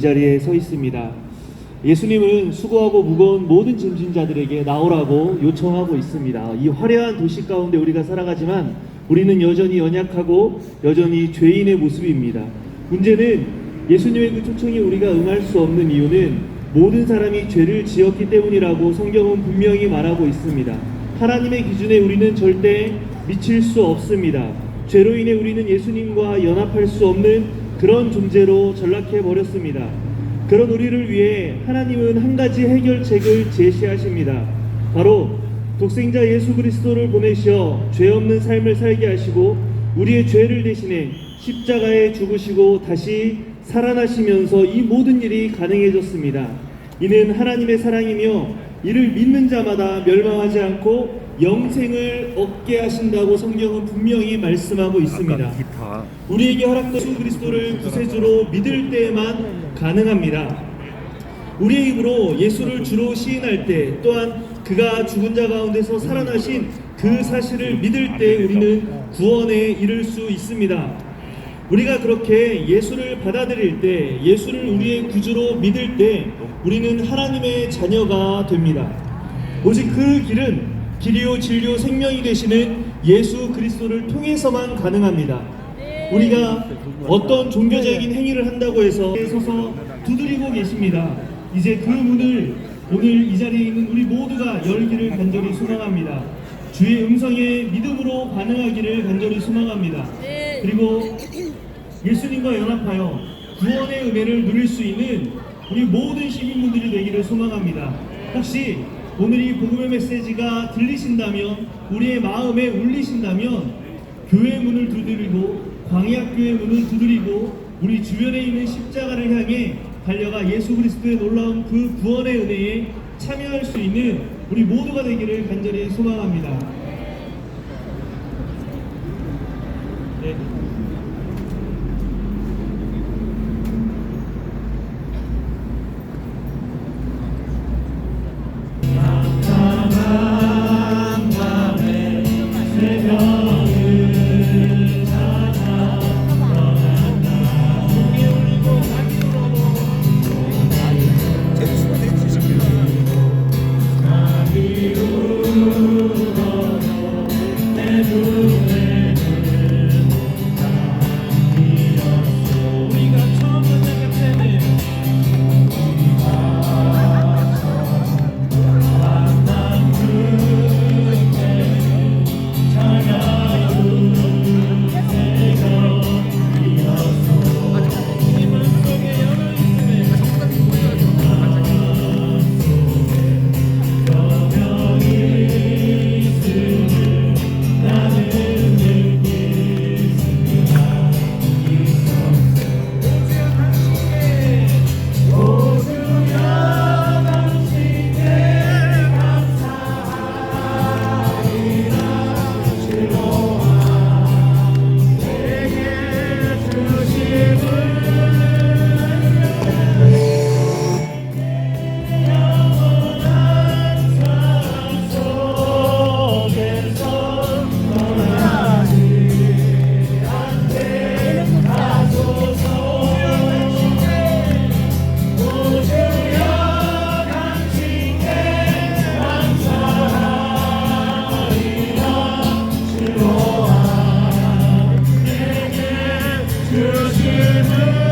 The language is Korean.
자리에 서 있습니다. 예수님은 수고하고 무거운 모든 짐진 자들에게 나오라고 요청하고 있습니다. 이 화려한 도시 가운데 우리가 살아가지만 우리는 여전히 연약하고 여전히 죄인의 모습입니다. 문제는 예수님의 그 초청에 우리가 응할 수 없는 이유는 모든 사람이 죄를 지었기 때문이라고 성경은 분명히 말하고 있습니다. 하나님의 기준에 우리는 절대 미칠 수 없습니다. 죄로 인해 우리는 예수님과 연합할 수 없는 그런 존재로 전락해 버렸습니다. 그런 우리를 위해 하나님은 한 가지 해결책을 제시하십니다. 바로 독생자 예수 그리스도를 보내셔 죄 없는 삶을 살게 하시고 우리의 죄를 대신해 십자가에 죽으시고 다시 살아나시면서 이 모든 일이 가능해졌습니다. 이는 하나님의 사랑이며 이를 믿는 자마다 멸망하지 않고 영생을 얻게 하신다고 성경은 분명히 말씀하고 있습니다. 우리에게 허락된 예수 그리스도를 구세주로 믿을 때에만 가능합니다. 우리의 입으로 예수를 주로 시인할 때 또한 그가 죽은 자 가운데서 살아나신 그 사실을 믿을 때 우리는 구원에 이를 수 있습니다. 우리가 그렇게 예수를 받아들일 때 예수를 우리의 구주로 믿을 때 우리는 하나님의 자녀가 됩니다. 오직 그 길은 길이요 진리요 생명이 되시는 예수 그리스도를 통해서만 가능합니다. 우리가 어떤 종교적인 행위를 한다고 해서 서서 두드리고 계십니다. 이제 그 문을 오늘 이 자리에 있는 우리 모두가 열기를 간절히 소망합니다. 주의 음성에 믿음으로 반응하기를 간절히 소망합니다. 그리고 예수님과 연합하여 구원의 은혜를 누릴 수 있는 우리 모든 시민분들이 되기를 소망합니다. 혹시 오늘 이 복음의 메시지가 들리신다면 우리의 마음에 울리신다면 교회 문을 두드리고 광야교회 문을 두드리고 우리 주변에 있는 십자가를 향해 달려가 예수 그리스도의 놀라운 그 구원의 은혜에 참여할 수 있는 우리 모두가 되기를 간절히 소망합니다. 네. Hallelujah.